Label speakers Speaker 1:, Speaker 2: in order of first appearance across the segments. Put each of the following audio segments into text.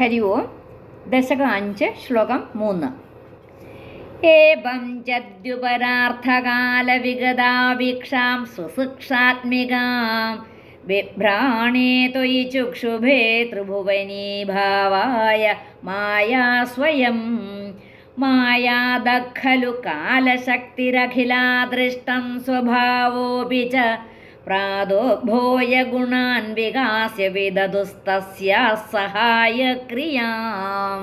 Speaker 1: ഹരി ഓം ദശക അഞ്ച് ശ്ലോകം മൂന്ന്. ഏവം ചദ്യുപരാർത്ഥകാലവിഗതാവീക്ഷാം സുസുക്ഷാത്മികാം ബിഭ്രാണേ ത്വയി ചുക്ഷുഭേ ത്രിഭുവനീ ഭാവായ മായാ സ്വയം. മായാദഖലു കാലശക്തിരഖിലാ ദൃഷ്ടം സ്വഭാവോപി ച ഗുണാൻ വികാസ്യ വിദതുസ്തസ്യ സഹായക്രിയാം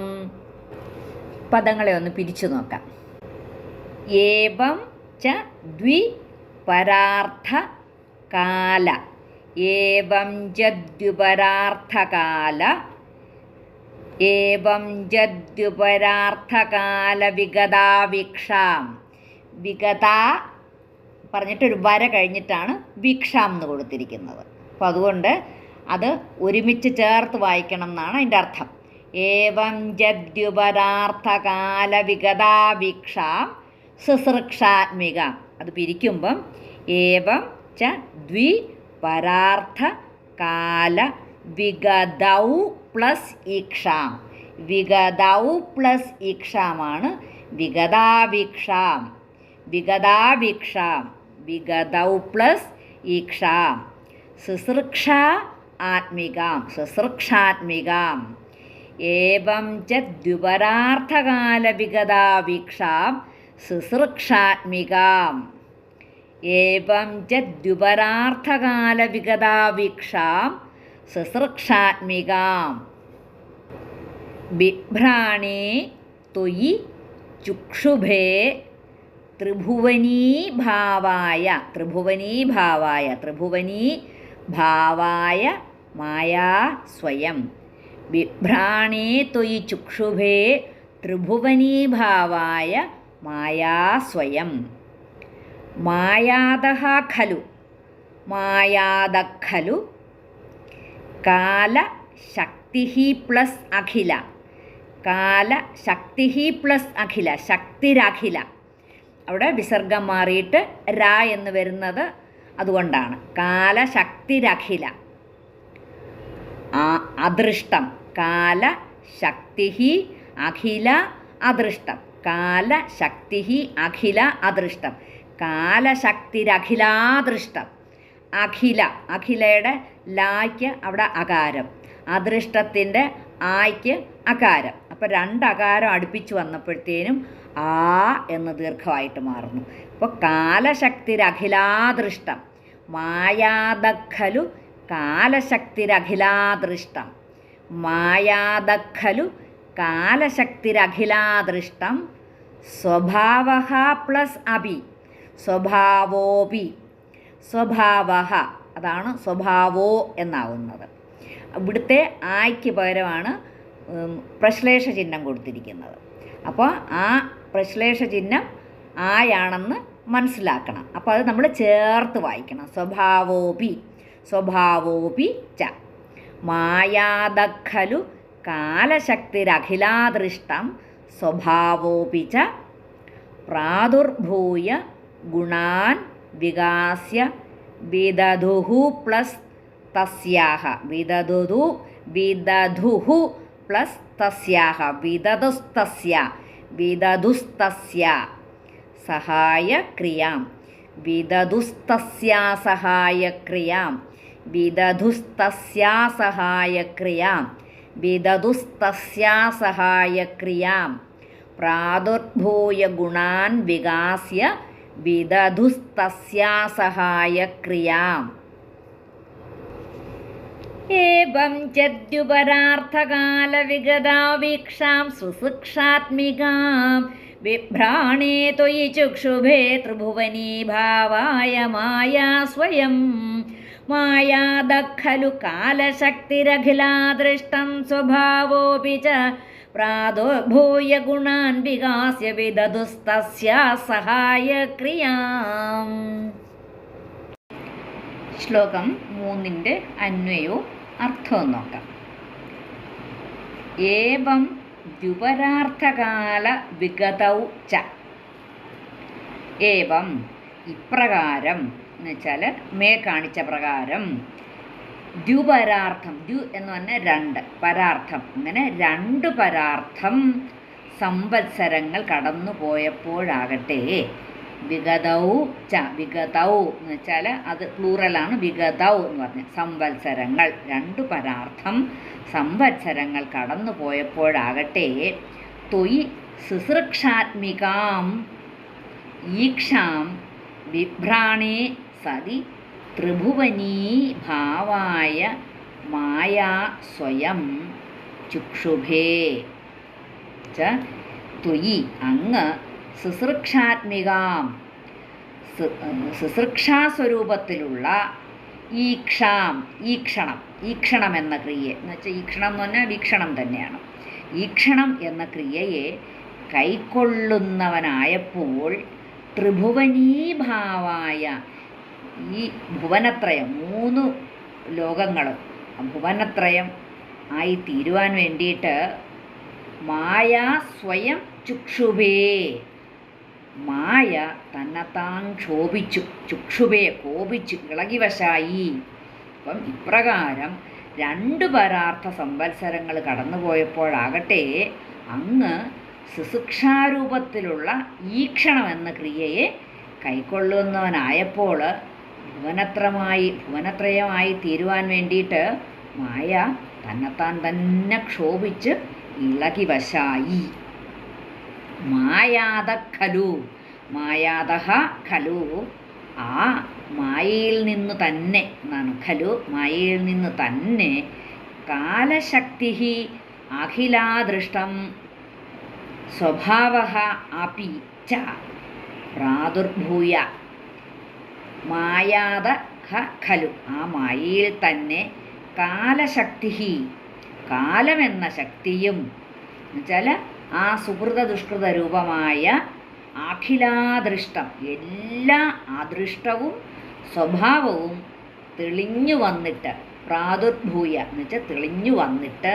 Speaker 1: പദങ്ങളെ ഒന്ന് പിരിച്ചു നോക്കാം. ഏവം ച ദ്വി പരാർത്ഥ കാല. ഏവം ജദ്യുപരാർത്ഥകാല ഏവം ജദ്യുപരാർത്ഥകാല വിഗതാവിക്ഷാം വിഗത പറഞ്ഞിട്ടൊരു വര കഴിഞ്ഞിട്ടാണ് വീക്ഷാം എന്ന് കൊടുത്തിരിക്കുന്നത്. അപ്പോൾ അതുകൊണ്ട് അത് ഒരുമിച്ച് ചേർത്ത് വായിക്കണം എന്നാണ് അതിന്റെ അർത്ഥം. ഏവം ജദ്യുപരാർത്ഥകാല വിഗതാവീക്ഷാം ശുശ്രൂക്ഷാത്മിക അത് പിരിക്കുമ്പം ഏവം ച ദ്വി പരാർത്ഥ കാല വിഗതൗ പ്ലസ് ഈക്ഷാം. വിഗതൗ പ്ലസ് ഈക്ഷാമാണ് വിഗതാവീക്ഷാം വിഗതാവീക്ഷാം വിഗതൗ പ്ലസ് ഈക്ഷാം. ശുശ്രൂക്ഷ ആത്മികാം. ശുശ്രൂക്ഷാത്മികാം ഏവം ച ദ്വിപരാർത്ഥകാലവിഗതാവീക്ഷാം ശുശ്രൂക്ഷാത്മികാം ഏവം ച ദ്വിപരാർത്ഥകാലവിഗതാവീക്ഷാം ശുശ്രൂക്ഷാത്മികാം ബിഭ്രാണി തൊയി ചുക്ഷുഭേ ത്രിഭുവനീഭാവായ ത്രിഭുവനീഭാവായ ത്രിഭുവനീ ഭാവായ മായാ സ്വയം. ബിഭ്രാണേ ത്വയി ചുക്ഷുഭേ ത്രിഭുവനീഭാവായ മായാ സ്വയം. മായാദഃ ഖലു മായാദഖലു കാലശക്തി പ്ലസ് അഖില കാലശക്തി പ്ലസ് അഖില ശക്തിരഖില. അവിടെ വിസർഗം മാറിയിട്ട് ര എന്ന് വരുന്നത് അതുകൊണ്ടാണ്. കാലശക്തിരഖില. അദൃഷ്ടം. കാലശക്തി അഖില അദൃഷ്ടം. കാലശക്തി അഖില അദൃഷ്ടം. കാലശക്തിരഖിലാദൃഷ്ടം. അഖില അഖിലയുടെ ലായ്ക്ക് അവിടെ അകാരം. അദൃഷ്ടത്തിന്റെ ആയ്ക്ക് അകാരം. അപ്പോൾ രണ്ടകാരം അടുപ്പിച്ച് വന്നപ്പോഴത്തേനും ആ എന്ന് ദീർഘമായിട്ട് മാറുന്നു. അപ്പോൾ കാലശക്തിരഖിലാദൃഷ്ടം. മായാദഖലു കാലശക്തിരഖിലാദൃഷ്ടം. മായാദഖലു കാലശക്തിരഖിലാദൃഷ്ടം. സ്വഭാവ പ്ലസ് അഭി. സ്വഭാവോപി. സ്വഭാവ അതാണ് സ്വഭാവോ എന്നാവുന്നത്. ഇവിടുത്തെ ആയ്ക്ക് പകരമാണ് പ്രശ്ലേഷ ചിഹ്നം കൊടുത്തിരിക്കുന്നത്. അപ്പോൾ ആ പ്രശ്ലേഷ ചിഹ്നം ആയാണെന്ന് മനസ്സിലാക്കണം. അപ്പോൾ അത് നമ്മൾ ചേർത്ത് വായിക്കണം. സ്വഭാവോപി സ്വഭാവോപി ച. മായാദഖലു കാലശക്തിരഖിലാദൃഷ്ടം സ്വഭാവോപി ച. പ്രാദുർഭൂയ ഗുണാൻ വികാസ്യ വിദധുഹു പ്ലസ് തസ്യാഹ. വിദധു വിദധുഹു പ്ലസ് തസ്യാഹ വിദതുസ്തസ്യ വിദതുസ്തസ്യ സഹായക്രിയാം. വിദതുസ്തസ്യാ സഹായക്രിയാം. വിദതുസ്തസ്യാ സഹായക്രിയാം. വിദതുസ്തസ്യാ സഹായക്രിയാം. പ്രാദുർഭൂയ ഗുണാൻ വികാസ്യ വിദധുസ്തസ്യാ സഹായക്രിയാം. ഏവ്യുപരാർത്ഥകാലവിഗതാവീക്ഷാം സുസൃക്ഷാത്മികാം. വിഭ്രാണേ ത്വയി ചുക്ഷുഭേ ത്രിഭുവനീ ഭാവായ മായാ സ്വയം. മായാദഖലു കാലശക്തിരഖിലാദൃഷ്ടം സ്വഭാവോപി ച പ്രാദുർഭൂയ ഗുണാൻ വികാസ്യ വിദുസ്തസ്യ സഹായക്രിയാം ശ്ലോകം മൂന്നിന്റെ അന്വയവും അർത്ഥവും നോക്കാം. ഏവം ദ്വിപരാർത്ഥകാല വിഗതൗ ച. ഏവം ഇപ്രകാരം എന്ന് വെച്ചാൽ മേ കാണിച്ച പ്രകാരം. ദ്വിപരാർത്ഥം ദ്യു എന്ന് പറഞ്ഞാൽ രണ്ട് പരാർത്ഥം. അങ്ങനെ രണ്ട് പരാർത്ഥം സംവത്സരങ്ങൾ കടന്നു പോയപ്പോഴാകട്ടെ വിഗതൗ ച വിഗതൗ എന്ന് വെച്ചാൽ അത് പ്ലൂറലാണ് വിഗതൗ എന്ന് പറഞ്ഞ. സംവത്സരങ്ങൾ രണ്ട് പരാർത്ഥം സംവത്സരങ്ങൾ കടന്നു പോയപ്പോഴാകട്ടെ തൊയ് ശുശ്രൂക്ഷാത്മികാം ഈക്ഷാം വിഭ്രാണേ സതി ത്രിഭുവനീ ഭാവായ മായാ സ്വയം ചുക്ഷുഭേ. ത്വയി അങ്ങ് ശുശ്രൂക്ഷാത്മികാം ശുശ്രൂക്ഷാസ്വരൂപത്തിലുള്ള ഈക്ഷാം ഈക്ഷണം ഈക്ഷണം എന്ന ക്രിയ എന്ന് വെച്ചാൽ ഈക്ഷണം എന്ന് പറഞ്ഞാൽ വീക്ഷണം തന്നെയാണ്. ഈക്ഷണം എന്ന ക്രിയയെ കൈക്കൊള്ളുന്നവനായപ്പോൾ ത്രിഭുവനീഭാവായ ഈ ഭുവനത്രയം മൂന്ന് ലോകങ്ങളും ഭുവനത്രയം ആയി തീരുവാൻ വേണ്ടിയിട്ട് മായാ സ്വയം ചുക്ഷുഭേ മായ തന്നെത്താൻ ക്ഷോഭിച്ചു ചുക്ഷുഭയെ കോപിച്ചു ഇളകിവശായി. അപ്പം ഇപ്രകാരം രണ്ട് പരാർത്ഥ സംവത്സരങ്ങൾ കടന്നുപോയപ്പോഴാകട്ടെ അങ്ങ് ശുശുക്ഷാരൂപത്തിലുള്ള ഈക്ഷണം എന്ന ക്രിയയെ കൈക്കൊള്ളുന്നവനായപ്പോൾ ഭുവനത്രമായി ഭുവനത്രയമായി തീരുവാൻ വേണ്ടിയിട്ട് മായ തന്നെത്താൻ തന്നെ ക്ഷോഭിച്ച് ഇളകി വശായി മായാത ഖലു മായാതഹ ഖലു. ആ മായയിൽ നിന്ന് തന്നെ എന്നാണ് ഖലു. മായയിൽ നിന്ന് തന്നെ കാലശക്തി അഖിലാദൃഷ്ടം സ്വഭാവ അപി ച പ്രാദുർഭൂയ. മായാത ഖലു. ആ മായയിൽ തന്നെ കാലശക്തി കാലമെന്ന ശക്തിയും എന്നുവെച്ചാൽ ആ സുഹൃത ദുഷ്കൃത രൂപമായ അഖിലാദൃഷ്ടം. എല്ലാ അദൃഷ്ടവും സ്വഭാവവും തെളിഞ്ഞു വന്നിട്ട് പ്രാദുർഭൂയ എന്ന് വെച്ചാൽ തെളിഞ്ഞു വന്നിട്ട്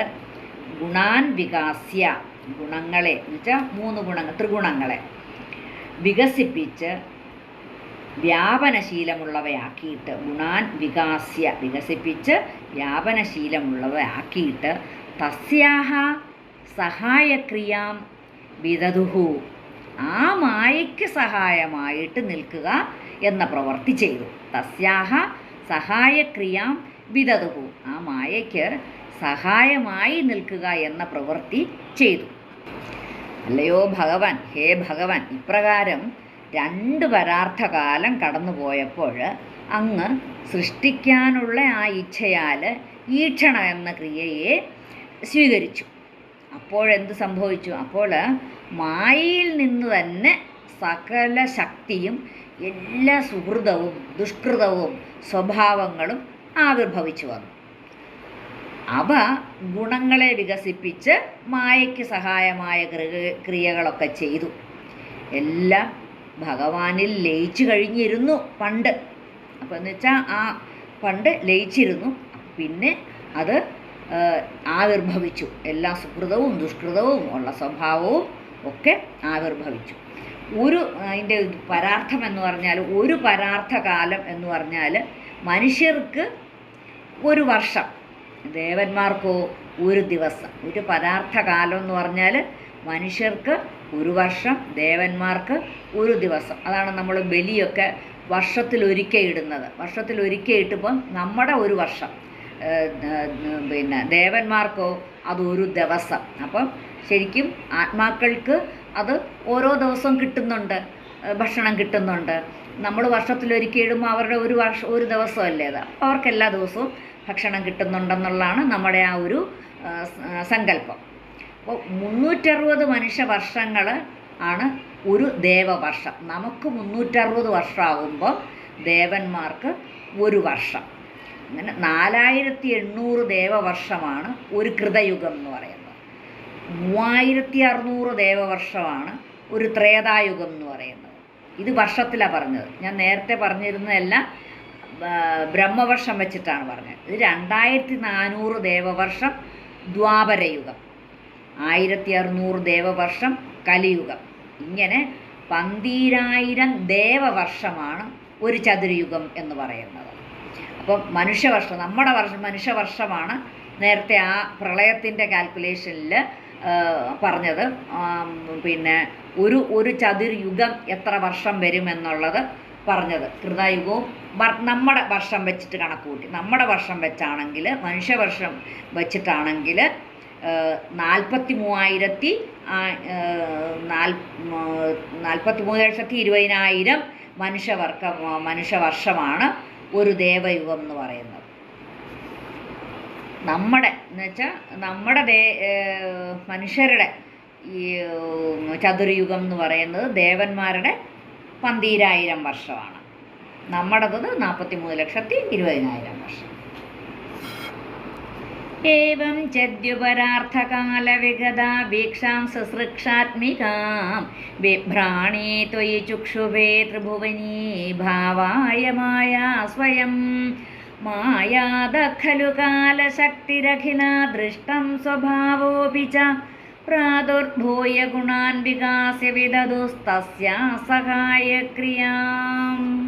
Speaker 1: ഗുണാൻ വികാസ്യ ഗുണങ്ങളെ എന്ന് വെച്ചാൽ മൂന്ന് ഗുണങ്ങൾ ത്രിഗുണങ്ങളെ വികസിപ്പിച്ച് വ്യാപനശീലമുള്ളവയാക്കിയിട്ട് ഗുണാൻ വികാസ്യ വികസിപ്പിച്ച് വ്യാപനശീലമുള്ളവയാക്കിയിട്ട് തസ്യാഹ സഹായക്രിയാം വിദതുഹു ആ മായയ്ക്ക് സഹായമായിട്ട് നിൽക്കുക എന്ന പ്രവൃത്തി ചെയ്തു. തസ്യാഹ സഹായക്രിയാം വിദതുഹു ആ മായയ്ക്ക് സഹായമായി നിൽക്കുക എന്ന പ്രവൃത്തി ചെയ്തു. അല്ലയോ ഭഗവാൻ ഹേ ഭഗവാൻ ഇപ്രകാരം രണ്ട് പരാർത്ഥകാലം കടന്നുപോയപ്പോൾ അങ്ങ് സൃഷ്ടിക്കാനുള്ള ആ ഇച്ഛയാൽ ഈക്ഷണം എന്ന ക്രിയയെ സ്വീകരിച്ചു. അപ്പോഴെന്ത് സംഭവിച്ചു? അപ്പോൾ മായയിൽ നിന്ന് തന്നെ സകല ശക്തിയും എല്ലാ സുഹൃതവും ദുഷ്കൃതവും സ്വഭാവങ്ങളും ആവിർഭവിച്ചു വന്നു. അവ ഗുണങ്ങളെ വികസിപ്പിച്ച് മായയ്ക്ക് സഹായമായ ക്രിയ- ക്രിയകളൊക്കെ ചെയ്തു. എല്ലാം ഭഗവാനിൽ ലയിച്ചു കഴിഞ്ഞിരുന്നു പണ്ട്. അപ്പോൾ എന്ന് വെച്ചാൽ ആ പണ്ട് ലയിച്ചിരുന്നു. പിന്നെ അത് ആവിർഭവിച്ചു. എല്ലാ സുഹൃതവും ദുഷ്കൃതവും ഉള്ള സ്വഭാവവും ഒക്കെ ആവിർഭവിച്ചു. ഒരു അതിന്റെ പരാർത്ഥം എന്ന് പറഞ്ഞാൽ ഒരു പരാർത്ഥകാലം എന്ന് പറഞ്ഞാൽ മനുഷ്യർക്ക് ഒരു വർഷം ദേവന്മാർക്കോ ഒരു ദിവസം. ഒരു പരാർത്ഥകാലം എന്ന് പറഞ്ഞാൽ മനുഷ്യർക്ക് ഒരു വർഷം ദേവന്മാർക്ക് ഒരു ദിവസം. അതാണ് നമ്മൾ ബലിയൊക്കെ വർഷത്തിലൊരിക്കൽ ഇടുന്നത്. വർഷത്തിലൊരിക്കൽ ഇട്ടിപ്പം നമ്മുടെ ഒരു വർഷം. പിന്നെ ദേവന്മാർക്കോ അതൊരു ദിവസം. അപ്പം ശരിക്കും ആത്മാക്കൾക്ക് അത് ഓരോ ദിവസവും കിട്ടുന്നുണ്ട് ഭക്ഷണം കിട്ടുന്നുണ്ട്. നമ്മൾ വർഷത്തിലൊരിക്കൽ ഇടുമ്പോൾ അവരുടെ ഒരു വർഷം ഒരു ദിവസമല്ലേ അത്. അപ്പോൾ അവർക്ക് എല്ലാ ദിവസവും ഭക്ഷണം കിട്ടുന്നുണ്ടെന്നുള്ളതാണ് നമ്മുടെ ആ ഒരു സങ്കല്പം. അപ്പോൾ മുന്നൂറ്ററുപത് മനുഷ്യ വർഷങ്ങൾ ആണ് ഒരു ദേവവർഷം. നമുക്ക് മുന്നൂറ്ററുപത് വർഷമാകുമ്പോൾ ദേവന്മാർക്ക് ഒരു വർഷം. അങ്ങനെ നാലായിരത്തി എണ്ണൂറ് ദേവവർഷമാണ് ഒരു കൃതയുഗം എന്ന് പറയുന്നത്. മൂവായിരത്തി അറുന്നൂറ് ദേവവർഷമാണ് ഒരു ത്രേതായുഗം എന്ന് പറയുന്നത്. ഇത് വർഷത്തിലാണ് പറഞ്ഞത്. ഞാൻ നേരത്തെ പറഞ്ഞിരുന്നതെല്ലാം ബ്രഹ്മവർഷം വെച്ചിട്ടാണ് പറഞ്ഞത്. ഇത് രണ്ടായിരത്തി നാനൂറ് ദേവവർഷം ദ്വാപരയുഗം. ആയിരത്തി അറുന്നൂറ് ദേവവർഷം കലിയുഗം. ഇങ്ങനെ പന്തീരായിരം ദേവവർഷമാണ് ഒരു ചതുരയുഗം എന്ന് പറയുന്നത്. അപ്പം മനുഷ്യവർഷം നമ്മുടെ വർഷം മനുഷ്യവർഷമാണ് നേരത്തെ ആ പ്രളയത്തിന്റെ കാൽക്കുലേഷനിൽ പറഞ്ഞത്. പിന്നെ ഒരു ഒരു ചതുർയുഗം എത്ര വർഷം വരുമെന്നുള്ളത് പറഞ്ഞത്. കൃതയുഗവും നമ്മുടെ വർഷം വെച്ചിട്ട് കണക്ക് കൂട്ടി നമ്മുടെ വർഷം വെച്ചാണെങ്കിൽ മനുഷ്യവർഷം വെച്ചിട്ടാണെങ്കിൽ നാൽപ്പത്തി മൂവായിരത്തി നാൽ നാൽപ്പത്തി മൂന്ന് ലക്ഷത്തി ഇരുപതിനായിരം മനുഷ്യവർക്ക മനുഷ്യവർഷമാണ് ഒരു ദേവയുഗം എന്ന് പറയുന്നത്. നമ്മുടെ എന്ന് വെച്ചാൽ നമ്മുടെ ദേ മനുഷ്യരുടെ ഈ ചതുർയുഗം എന്ന് പറയുന്നത് ദേവന്മാരുടെ പന്തീരായിരം വർഷമാണ്. നമ്മുടേത് നാൽപ്പത്തി മൂന്ന് ലക്ഷത്തി ഇരുപതിനായിരം വർഷം. ഏവം ചദ്യുപരാർത്ഥകാലവിഗതാ വീക്ഷാം ശുശ്രൂക്ഷാത്മികാം ബിഭ്രാണേ ത്വയി ചുക്ഷുഭേ ത്രിഭുവനീ ഭാവായ മായ സ്വയം. മായാദഖലു കാലശക്തിരഖില ദൃഷ്ടം സ്വഭാവോപി ച. പ്രാദുർഭൂയ ഗുണാൻ വികാസ്യ വിദതുസ്തസ്യാ സഹായക്രിയാം